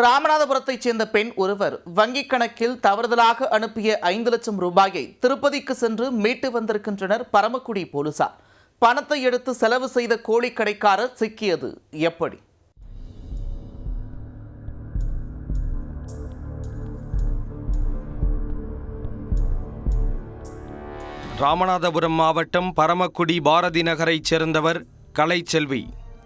ராமநாதபுரத்தைச் சேர்ந்த பெண் ஒருவர் வங்கிக் கணக்கில் தவறுதலாக அனுப்பிய ஐந்து லட்சம் ரூபாயை திருப்பதிக்கு சென்று மீட்டு வந்திருக்கின்றனர் பரமக்குடி போலீசார். பணத்தை எடுத்து செலவு செய்த கோழி கடைக்காரர் சிக்கியது. எப்படி? ராமநாதபுரம் மாவட்டம் பரமக்குடி பாரதி நகரைச் சேர்ந்தவர் கலைச்செல்வி.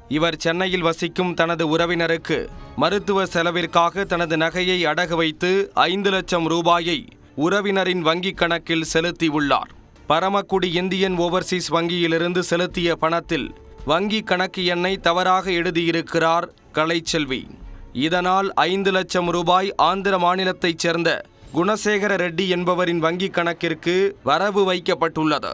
இவர் சென்னையில் வசிக்கும் தனது உறவினருக்கு மருத்துவ செலவிற்காக தனது நகையை அடகு வைத்து ஐந்து லட்சம் ரூபாயை உறவினரின் வங்கிக் கணக்கில் செலுத்தியுள்ளார் பரமக்குடி இந்தியன் ஓவர்சீஸ் வங்கியிலிருந்து செலுத்திய பணத்தில் வங்கி கணக்கு எண்ணை தவறாக எழுதியிருக்கிறார் கலைச்செல்வி. இதனால் ஐந்து லட்சம் ரூபாய் ஆந்திர மாநிலத்தைச் சேர்ந்த குணசேகர ரெட்டி என்பவரின் வங்கிக் கணக்கிற்கு வரவு வைக்கப்பட்டுள்ளது.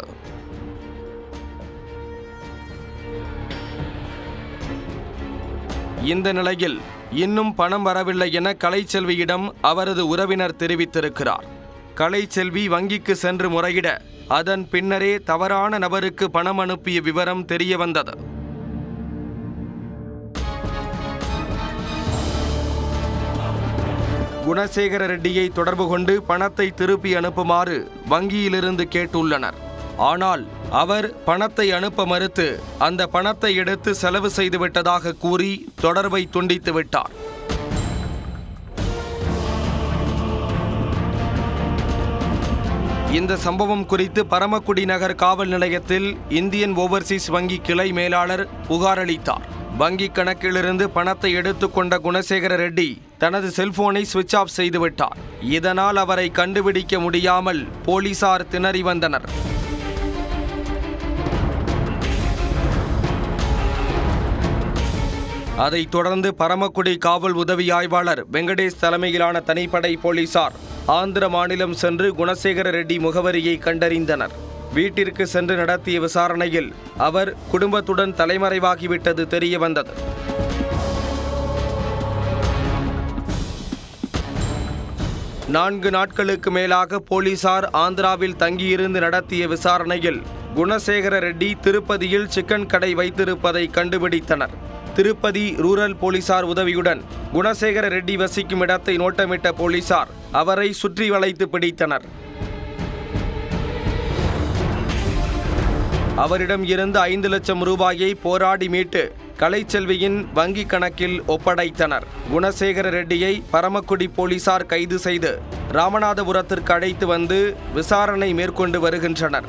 இந்த நிலையில் இன்னும் பணம் வரவில்லை என கலைச்செல்வியிடம் அவரது உறவினர் தெரிவித்திருக்கிறார். கலைச்செல்வி வங்கிக்கு சென்று முறையிட அதன் பின்னரே தவறான நபருக்கு பணம் அனுப்பிய விவரம் தெரிய வந்தது. குணசேகர ரெட்டியை தொடர்பு கொண்டு பணத்தை திருப்பி அனுப்புமாறு வங்கியிலிருந்து கேட்டுள்ளனர். ஆனால் அவர் பணத்தை அனுப்ப மறுத்து அந்த பணத்தை எடுத்து செலவு செய்துவிட்டதாக கூறி தொடர்பை துண்டித்து விட்டார். இந்த சம்பவம் குறித்து பரமக்குடி நகர் காவல் நிலையத்தில் இந்தியன் ஓவர்சீஸ் வங்கி கிளை மேலாளர் புகார் அளித்தார். வங்கி கணக்கிலிருந்து பணத்தை எடுத்துக்கொண்ட குணசேகர ரெட்டி தனது செல்போனை சுவிட்ச் ஆஃப் செய்துவிட்டார். இதனால் அவரை கண்டுபிடிக்க முடியாமல் போலீசார் திணறி வந்தனர். அதைத் தொடர்ந்து பரமக்குடி காவல் உதவி ஆய்வாளர் வெங்கடேஷ் தலைமையிலான தனிப்படை போலீசார் ஆந்திர மாநிலம் சென்று குணசேகர ரெட்டி முகவரியை கண்டறிந்தனர். வீட்டிற்கு சென்று நடத்திய விசாரணையில் அவர் குடும்பத்துடன் தலைமறைவாகிவிட்டது தெரிய வந்தது. நான்கு நாட்களுக்கு மேலாக போலீசார் ஆந்திராவில் தங்கியிருந்து நடத்திய விசாரணையில் குணசேகர ரெட்டி திருப்பதியில் சிக்கன் கடை வைத்திருப்பதை கண்டுபிடித்தனர். திருப்பதி ரூரல் போலீசார் உதவியுடன் குணசேகர ரெட்டி வசிக்கும் இடத்தை நோட்டமிட்ட போலீசார் அவரை சுற்றி வளைத்து பிடித்தனர். அவரிடம் இருந்து ஐந்து லட்சம் ரூபாயை போராடி மீட்டு கலைச்செல்வியின் வங்கிக் கணக்கில் ஒப்படைத்தனர். குணசேகர ரெட்டியை பரமக்குடி போலீசார் கைது செய்து ராமநாதபுரத்திற்கு அழைத்து வந்து விசாரணை மேற்கொண்டு வருகின்றனர்.